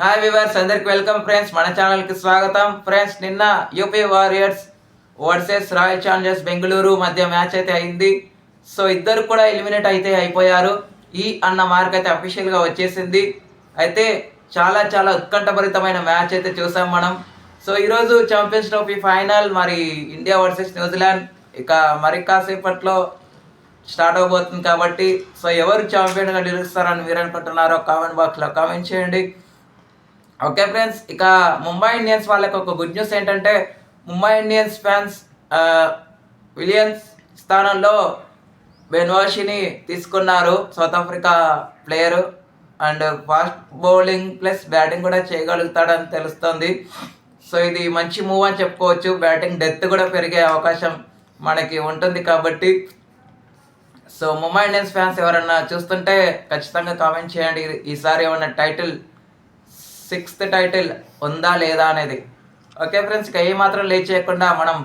Hi viewers అందరికి welcome friends మన ఛానల్కి స్వాగతం. ఫ్రెండ్స్ నిన్న UP Warriors versus Royal Challengers Bengaluru మధ్య మ్యాచ్ అయితే అయింది. సో ఇద్దరు కూడా ఎలిమినేట్ అయితే అయిపోయారు. ఈ అన్న మార్క్ అయితే అఫీషియల్గా వచ్చేసింది. అయితే చాలా చాలా ఉత్కంఠభరితమైన మ్యాచ్ అయితే చూసాం మనం. సో ఈరోజు ఛాంపియన్స్ ట్రోఫీ ఫైనల్ మరి ఇండియా వర్సెస్ న్యూజిలాండ్ ఇక మరి కాసేపట్లో స్టార్ట్ అవబోతుంది కాబట్టి. సో ఎవరు ఛాంపియన్గా నిలుస్తారని మీరు అనుకుంటున్నారో కామెంట్ బాక్స్లో కామెంట్ చేయండి. ఓకే ఫ్రెండ్స్ ఇక ముంబై ఇండియన్స్ వాళ్ళకి ఒక గుడ్ న్యూస్ ఏంటంటే ముంబై ఇండియన్స్ ఫ్యాన్స్ విలియన్స్ స్థానంలో బెన్వాషిని తీసుకున్నారు South Africa player and fast bowling plus batting కూడా చేయగలుగుతాడని తెలుస్తుంది. సో ఇది మంచి మూవ్ అని చెప్పుకోవచ్చు. బ్యాటింగ్ డెత్ కూడా పెరిగే అవకాశం మనకి ఉంటుంది కాబట్టి. సో ముంబై ఇండియన్స్ ఫ్యాన్స్ ఎవరన్నా చూస్తుంటే ఖచ్చితంగా కామెంట్ చేయండి. ఈసారి ఏమన్నా టైటిల్ సిక్స్త్ టైటిల్ ఉందా లేదా అనేది. ఓకే ఫ్రెండ్స్ ఇక ఏ మాత్రం లేట్ చేయకుండా మనం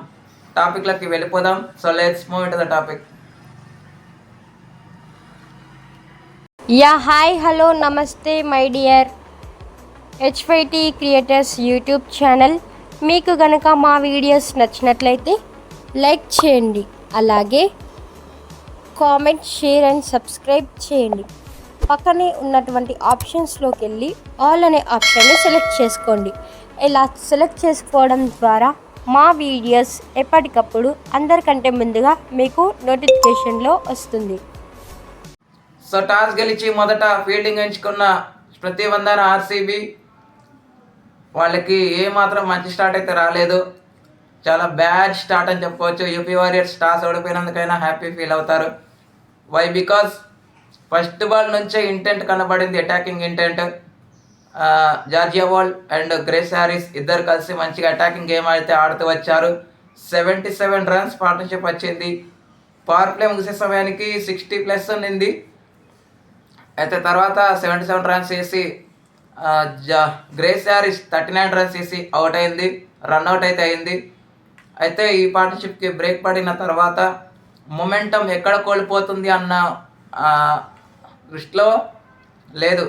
టాపిక్లకి వెళ్ళిపోదాం. So let's move in the topic yeah hi hello నమస్తే my dear HYT creators YouTube channel మీకు గనక మా వీడియోస్ నచ్చినట్లయితే లైక్ చేయండి. అలాగే కామెంట్ షేర్ అండ్ సబ్స్క్రైబ్ చేయండి. పక్కనే ఉన్నటువంటి ఆప్షన్స్లోకి వెళ్ళి ఆల్ అనే ఆప్షన్ని సెలెక్ట్ చేసుకోండి. ఇలా సెలెక్ట్ చేసుకోవడం ద్వారా మా వీడియోస్ ఎప్పటికప్పుడు అందరికంటే ముందుగా మీకు నోటిఫికేషన్లో వస్తుంది. సో టాస్ గెలిచి మొదట ఫీల్డింగ్ ఎంచుకున్న ప్రతివందన ఆర్సీబీ వాళ్ళకి ఏ మాత్రం మంచి స్టార్ట్ అయితే రాలేదు. చాలా బ్యాడ్ స్టార్ట్ అని చెప్పుకోవచ్చు. యూపీ వారియర్స్ టాస్ ఓడిపోయినందుకైనా హ్యాపీ ఫీల్ అవుతారు. వై బికాస్ ఫస్ట్ బాల్ నుంచే ఇంటెంట్ కనబడింది attacking intent Georgia Voll and Grace Harris ఇద్దరు కలిసి మంచిగా అటాకింగ్ గేమ్ అయితే ఆడుతూ వచ్చారు. సెవెంటీ సెవెన్ రన్స్ పార్ట్నర్షిప్ వచ్చింది. పవర్ ప్లే ముగిసే సమయానికి సిక్స్టీ ప్లస్ ఉన్నింది. అయితే తర్వాత సెవెంటీ సెవెన్ రన్స్ వేసి జా Grace Harris thirty nine runs వేసి అవుట్ అయింది రన్అట్ అయితే అయింది. అయితే ఈ పార్ట్నర్షిప్కి బ్రేక్ పడిన తర్వాత మొమెంటం ఎక్కడ కోల్పోతుంది అన్న దృష్టిలో లేదు.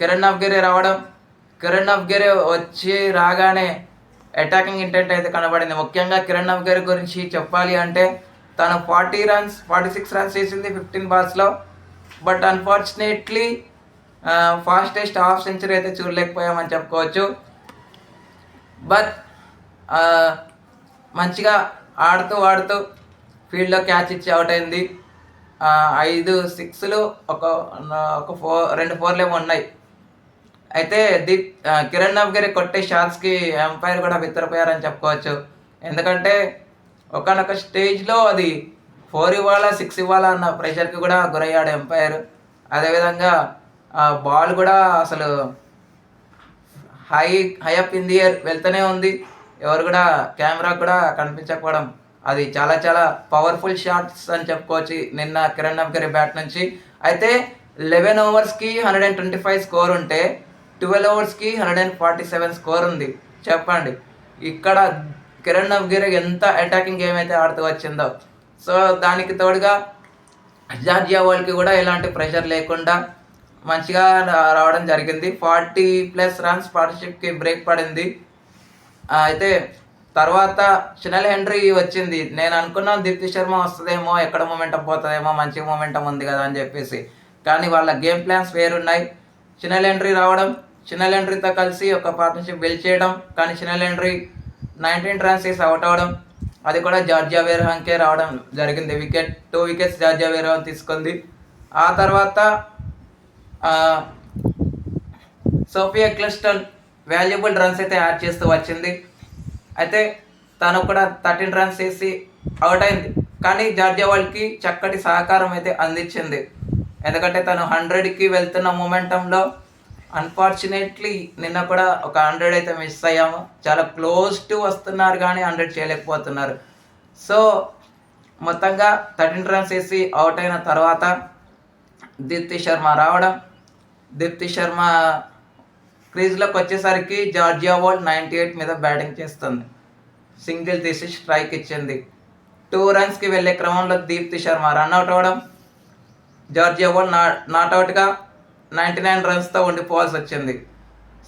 కిరణ్ అఫ్గిరి రావడం కిరణ్ అఫ్గిరి వచ్చి రాగానే అటాకింగ్ ఇంటెంట్ అయితే కనబడింది. ముఖ్యంగా కిరణ్ అఫ్గిరి గురించి చెప్పాలి అంటే తను forty runs forty six runs వేసింది fifteen బాల్స్లో but unfortunately fastest half century అయితే చూడలేకపోయామని చెప్పుకోవచ్చు. బట్ మంచిగా ఆడుతూ ఆడుతూ ఫీల్డ్లో క్యాచ్ ఇచ్చి అవుట్ అయింది. ఐదు సిక్స్లు ఒక ఒక ఫోర్ రెండు ఫోర్లు ఏమో ఉన్నాయి. అయితే ది కిరణ్ కిరణ్ నవ్గిరి కొట్టే షాట్స్కి ఎంపైర్ కూడా విత్తరపోయారని చెప్పుకోవచ్చు. ఎందుకంటే ఒకనొక స్టేజ్లో అది ఫోర్ ఇవ్వాలా సిక్స్ ఇవ్వాలా అన్న ప్రెషర్కి కూడా గురయ్యాడు ఎంపైర్ అదేవిధంగా బాల్ కూడా అసలు high high up in the air వెళ్తూనే ఉంది. ఎవరు కూడా కెమెరా కూడా కనిపించకపోవడం అది చాలా చాలా పవర్ఫుల్ షాట్స్ అని చెప్పుకోవచ్చు నిన్న కిరణ్ నవ్కరి బ్యాట్ నుంచి. అయితే eleven ఓవర్స్కి hundred and twenty five score ఉంటే twelve ఓవర్స్కి hundred and forty seven score ఉంది. చెప్పండి ఇక్కడ కిరణ్ నవ్గిరి ఎంత అటాకింగ్ గేమ్ అయితే ఆడుతూ వచ్చిందో. సో దానికి తోడుగా జార్జియా వాళ్ళకి కూడా ఎలాంటి ప్రెషర్ లేకుండా మంచిగా రావడం జరిగింది. ఫార్టీ ప్లస్ రన్స్ పార్ట్నర్షిప్కి బ్రేక్ పడింది. అయితే తర్వాత షనల్ హెండ్రీ వచ్చింది. నేను అనుకున్నాను దీప్తి శర్మ వస్తుందేమో ఎక్కడ మూమెంటం పోతుందేమో మంచి మూమెంటం ఉంది కదా అని చెప్పేసి. కానీ వాళ్ళ గేమ్ ప్లాన్స్ వేరున్నాయి. షనల్ హెండ్రీ రావడం షనల్ హెండ్రీతో కలిసి ఒక పార్ట్నర్షిప్ బిల్డ్ చేయడం కానీ షనల్ హెండ్రీ నైన్టీన్ ట్రాన్సీస్ అవుట్ అవడం అది కూడా జార్జియా వేరహాంకే రావడం జరిగింది. Wicket two wickets Georgia Wareham తీసుకుంది. ఆ తర్వాత సోఫియా క్లిస్టన్ వాల్యుబుల్ రన్స్ అయితే యాడ్ చేస్తూ వచ్చింది. అయితే తను కూడా థర్టీన్ రన్స్ వేసి అవుట్ అయింది. కానీ జార్జియా వాళ్ళకి చక్కటి సహకారం అయితే అందించింది. ఎందుకంటే తను హండ్రెడ్కి వెళ్తున్న మూమెంటంలో అన్ఫార్చునేట్లీ నిన్న కూడా ఒక హండ్రెడ్ అయితే మిస్ అయ్యాము. చాలా క్లోజ్ టు వస్తున్నారు కానీ హండ్రెడ్ చేయలేకపోతున్నారు. సో మొత్తంగా థర్టీన్ రన్స్ వేసి అవుట్ అయిన తర్వాత దీప్తి శర్మ రావడం. దీప్తి శర్మ క్రీజ్లోకి వచ్చేసరికి జార్జియా వరల్డ్ నైంటీ ఎయిట్ మీద బ్యాటింగ్ చేస్తుంది. సింగిల్ తీసి స్ట్రైక్ ఇచ్చింది. టూ రన్స్కి వెళ్ళే క్రమంలో దీప్తి శర్మ రన్అట్ అవ్వడం జార్జియా వరల్డ్ నా నాట్అవుట్గా నైంటీ నైన్ రన్స్తో ఉండిపోవాల్సి వచ్చింది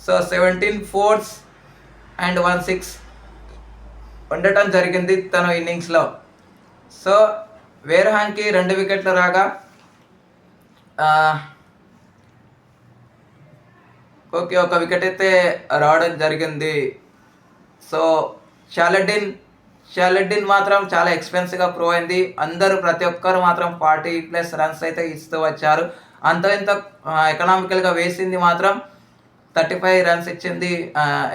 so seventeen fours and one six ఉండటం జరిగింది తన ఇన్నింగ్స్లో. సో వేర్హాన్కి రెండు వికెట్లు రాగా ఓకే ఒక వికెట్ అయితే రావడం జరిగింది. సో షాలెడ్డిన్ షాలెడ్డిన్ మాత్రం చాలా ఎక్స్పెన్సివ్గా ప్రూవ్ అయింది. అందరూ ప్రతి ఒక్కరు మాత్రం ఫార్టీ ప్లస్ రన్స్ అయితే ఇస్తూ వచ్చారు. అంత ఇంత ఎకనామికల్గా వేసింది మాత్రం థర్టీ ఫైవ్ రన్స్ ఇచ్చింది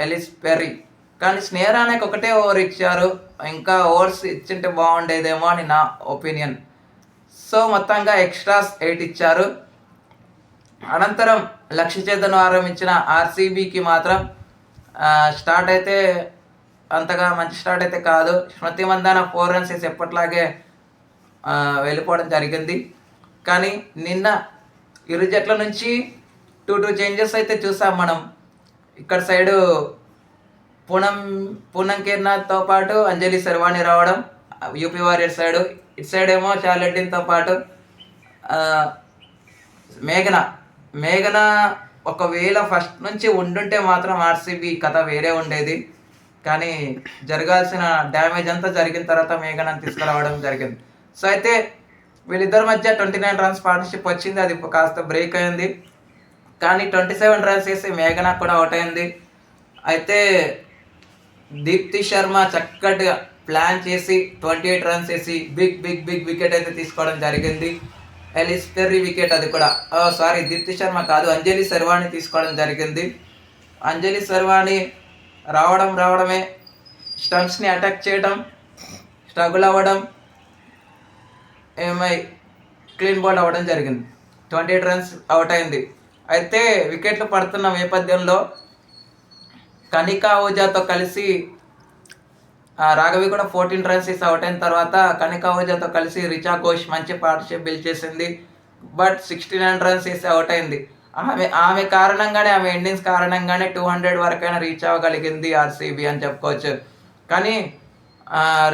ఎలిస్ పెర్రీ. కానీ స్నేహరానికి ఒకటే ఓవర్ ఇచ్చారు. ఇంకా ఓవర్స్ ఇచ్చింటే బాగుండేదేమో అని నా ఒపీనియన్ సో మొత్తంగా ఎక్స్ట్రాస్ ఎయిట్ ఇచ్చారు. అనంతరం లక్ష్య చేతను ఆరంభించిన ఆర్సీబీకి మాత్రం స్టార్ట్ అయితే అంతగా మంచి స్టార్ట్ అయితే కాదు. స్మృతి మందాన ఫోర్ రన్స్ వేసి ఎప్పట్లాగే వెళ్ళిపోవడం జరిగింది. కానీ నిన్న ఇరు జట్ల నుంచి టూ టూ చేంజెస్ అయితే చూసాం మనం. ఇక్కడ సైడు పూనం పూనం కేర్నాథ్తో పాటు అంజలి శర్వాణి రావడం యూపీ వారియర్ సైడు. ఇటు సైడ్ ఏమో చాలెడ్డిన్తో పాటు మేఘన మేఘన ఒకవేళ ఫస్ట్ నుంచి ఉండుంటే మాత్రం ఆర్సీబీ కథ వేరే ఉండేది. కానీ జరగాల్సిన డ్యామేజ్ అంతా జరిగిన తర్వాత మేఘనని తీసుకురావడం జరిగింది. సో అయితే వీళ్ళిద్దరి మధ్య ట్వంటీ నైన్ రన్స్ పార్ట్నర్షిప్ వచ్చింది. అది కాస్త బ్రేక్ అయింది. కానీ ట్వంటీ సెవెన్ రన్స్ వేసి మేఘన కూడా అవుట్ అయింది. అయితే దీప్తి శర్మ చక్కటిగా ప్లాన్ చేసి ట్వంటీ ఎయిట్ రన్స్ వేసి బిగ్ బిగ్ బిగ్ వికెట్ అయితే తీసుకోవడం జరిగింది. ఎలిస్ పెర్రీ వికెట్ అది కూడా. సారీ దీప్తి శర్మ కాదు. అంజలి శర్వాణి తీసుకోవడం జరిగింది. అంజలి శర్వాణి రావడం రావడమే. స్టంప్స్ని అటాక్ చేయడం స్ట్రగుల్ అవ్వడం ఏమై క్లీన్ బౌల్డ్ అవ్వడం జరిగింది. ట్వంటీ ఎయిట్ రన్స్ అవుట్ అయింది. అయితే వికెట్లు పడుతున్న నేపథ్యంలో కనికా ఓజాతో కలిసి రాఘవి కూడా ఫోర్టీన్ రన్స్ ఇస్ అవుట్ అయిన తర్వాత కనిక ఓజాతో కలిసి రిచా ఘోష్ మంచి పార్ట్నర్షిప్ బిల్డ్ చేసింది. బట్ సిక్స్టీ నైన్ రన్స్ వేసి అవుట్ అయింది. ఆమె ఆమె కారణంగానే ఆమె ఎండింగ్స్ కారణంగానే టూ హండ్రెడ్ వరకైనా రీచ్ అవ్వగలిగింది ఆర్సీబీ అని చెప్పుకోవచ్చు. కానీ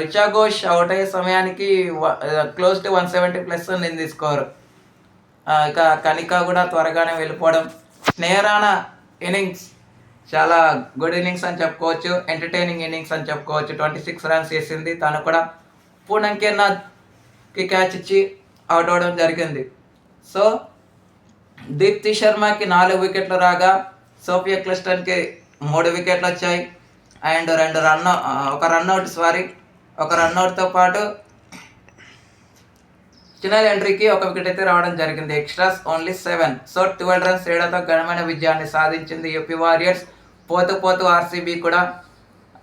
రిచా ఘోష్ అవుట్ అయ్యే సమయానికి close to one seventy plus నింది స్కోర్ ఇక కనిక కూడా త్వరగానే వెళ్ళిపోవడం. స్నేహరాణ ఇన్నింగ్స్ చాలా గుడ్ ఇన్నింగ్స్ అని చెప్పుకోవచ్చు ఎంటర్టైనింగ్ ఇన్నింగ్స్ అని చెప్పుకోవచ్చు. ట్వంటీ సిక్స్ రన్స్ వేసింది. తను కూడా పూనం కిరణ్కి క్యాచ్ ఇచ్చి అవుట్ అవ్వడం జరిగింది. సో దీప్తి శర్మకి నాలుగు వికెట్లు రాగా సోఫియా క్లిస్టన్కి మూడు వికెట్లు వచ్చాయి. అండ్ రెండు రన్ ఒక రన్అట్ సారీ ఒక రన్అట్తో పాటు చిన్నల్ ఎంట్రీకి ఒక వికెట్ అయితే రావడం జరిగింది. Extras only seven. So twelve runs తేడాతో ఘనమైన విజయాన్ని సాధించింది యూపీ వారియర్స్. పోతూ పోతూ ఆర్సీబీ కూడా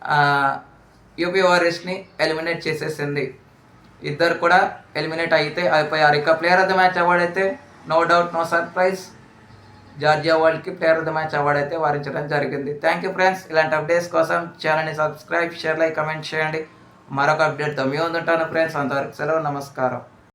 ఆ, యూపీ వారియర్స్ని ఎలిమినేట్ చేసేసింది. ఇద్దరు కూడా ఎలిమినేట్ అయితే అయిపోయారు. ఇక player of the match award అయితే no doubt no surprise Georgia వరల్డ్కి player of the match award అయితే వారించడం జరిగింది. థ్యాంక్ యూ ఫ్రెండ్స్ ఇలాంటి అప్డేట్స్ కోసం ఛానల్ని సబ్స్క్రైబ్ షేర్ లైక్ కమెంట్ చేయండి. మరొక అప్డేట్తో మీ ఉంటాను ఫ్రెండ్స్ అంతవరకు సెలవు నమస్కారం.